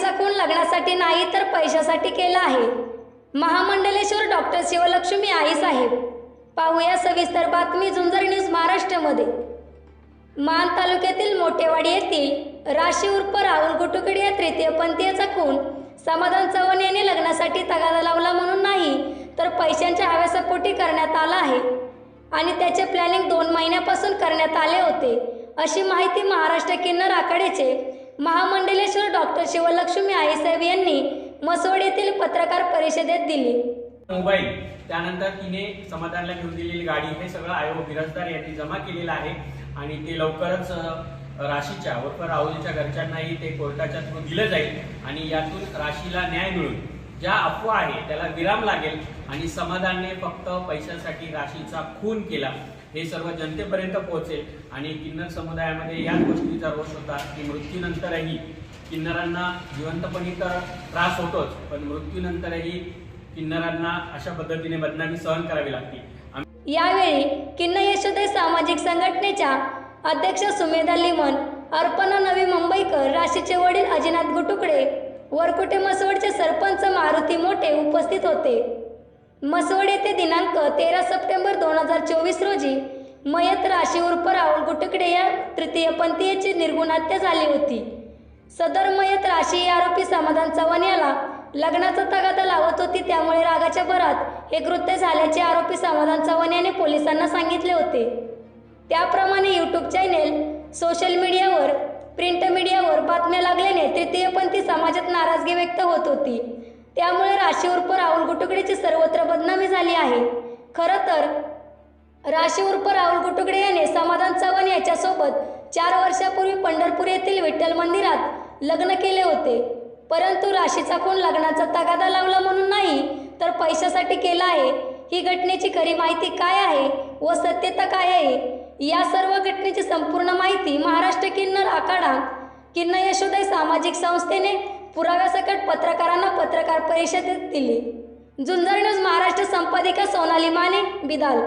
राशीचा खून लग्नासाठी नाही तर पैशासाठी केला आहे. महामंडलेश्वर डॉक्टर शिवलक्ष्मी आई साहेब पाहूया सविस्तर बातमी झुंजर न्यूज महाराष्ट्रामध्ये. मान तालुक्यातील मोठेवाडी येथील राशी उर्फ राहुल गुटुकड या तृतीयपंथीयाचा खून समाधान चव्हाण यांनी लग्नासाठी तगादा लावला म्हणून नाही तर पैशांच्या हव्यासापोटी करण्यात आला आहे. आणि त्याचे प्लॅनिंग दोन महिन्यापासून करण्यात आले होते अशी माहिती महाराष्ट्र किन्नर आखाड्याचे महामंडलेश्वर डॉक्टर शिवलक्ष्मी आईसाहेब यांनी मसवड येथील पत्रकार परिषदेत दिली. मोबाईल त्यानंतर तिने समाधानला घेऊन दिलेली गाडी हे सगळं आयोग बिराजदार यांनी जमा केलेलं आहे. आणि ते लवकरच राशीच्या उर्फ राहुलच्या घरच्यांनाही ते कोर्टाच्या थ्रू दिलं जाईल. आणि यातून राशीला न्याय मिळून ज्या अफवा आहे त्याला विराम लागेल आणि समाधानने फक्त पैशासाठी राशीचा खून केला. हे सर्व जनतेपर्यंत पोहोचेल. आणि किन्नर समुदायामध्ये याच गोष्टीचा रोष होता की मृत्यूनंतरही किन्नरांना जिवंतपणी तर त्रास होतोच पण मृत्यूनंतरही किन्नरांना अशा पद्धतीने बदनामी सहन करावी लागते. यावेळी किन्न यशोदय सामाजिक संघटनेच्या अध्यक्ष सुमेधा लिमन अर्पणा नवी मुंबईकर राशीचे वडील अजिनाथ गुटुकडे वरकुटे मसवडचे सरपंच मारुती मोठे उपस्थित होते. मसवड येथे दिनांक तेरा सप्टेंबर दोन हजार चोवीस रोजी मयत राशी उर्फ राहुल गुटुकडे या तृतीयपंथीयाची निर्गुण हत्या झाली होती. सदर मयत राशी या आरोपी समाधान चव्हाण याला लग्नाचा तगादा लावत होती त्यामुळे रागाच्या भरात हे कृत्य झाल्याचे आरोपी समाधान चव्हाण याने पोलिसांना सांगितले होते. त्याप्रमाणे यूट्यूब चॅनेल सोशल मीडियावर प्रिंट मीडियावर बातम्या लागल्याने तृतीयपंथी समाजात नाराजगी व्यक्त होत होती. त्यामुळे राशी उर्फ राहुल गुटुकडेची सर्वत्र बदनामी झाली आहे. खरं तर राशी उर्फ राहुल गुटुकडे याने समाधान चव्हाण याच्यासोबत चार वर्षापूर्वी पंढरपूर येथील विठ्ठल मंदिरात लग्न केले होते. परंतु राशीचा खून लग्नाचा तगादा लावला म्हणून नाही तर पैशासाठी केला आहे. ही घटनेची खरी माहिती काय आहे व सत्यता काय आहे? या सर्व घटनेची संपूर्ण माहिती महाराष्ट्र किन्नर आखाडा किन्न यशोदय सामाजिक संस्थेने पुराव्यासकट पत्रकारांना पत्रकार परिषदेत दिली. जुंजर न्यूज महाराष्ट्र संपादिका सोनाली माने बिदाल.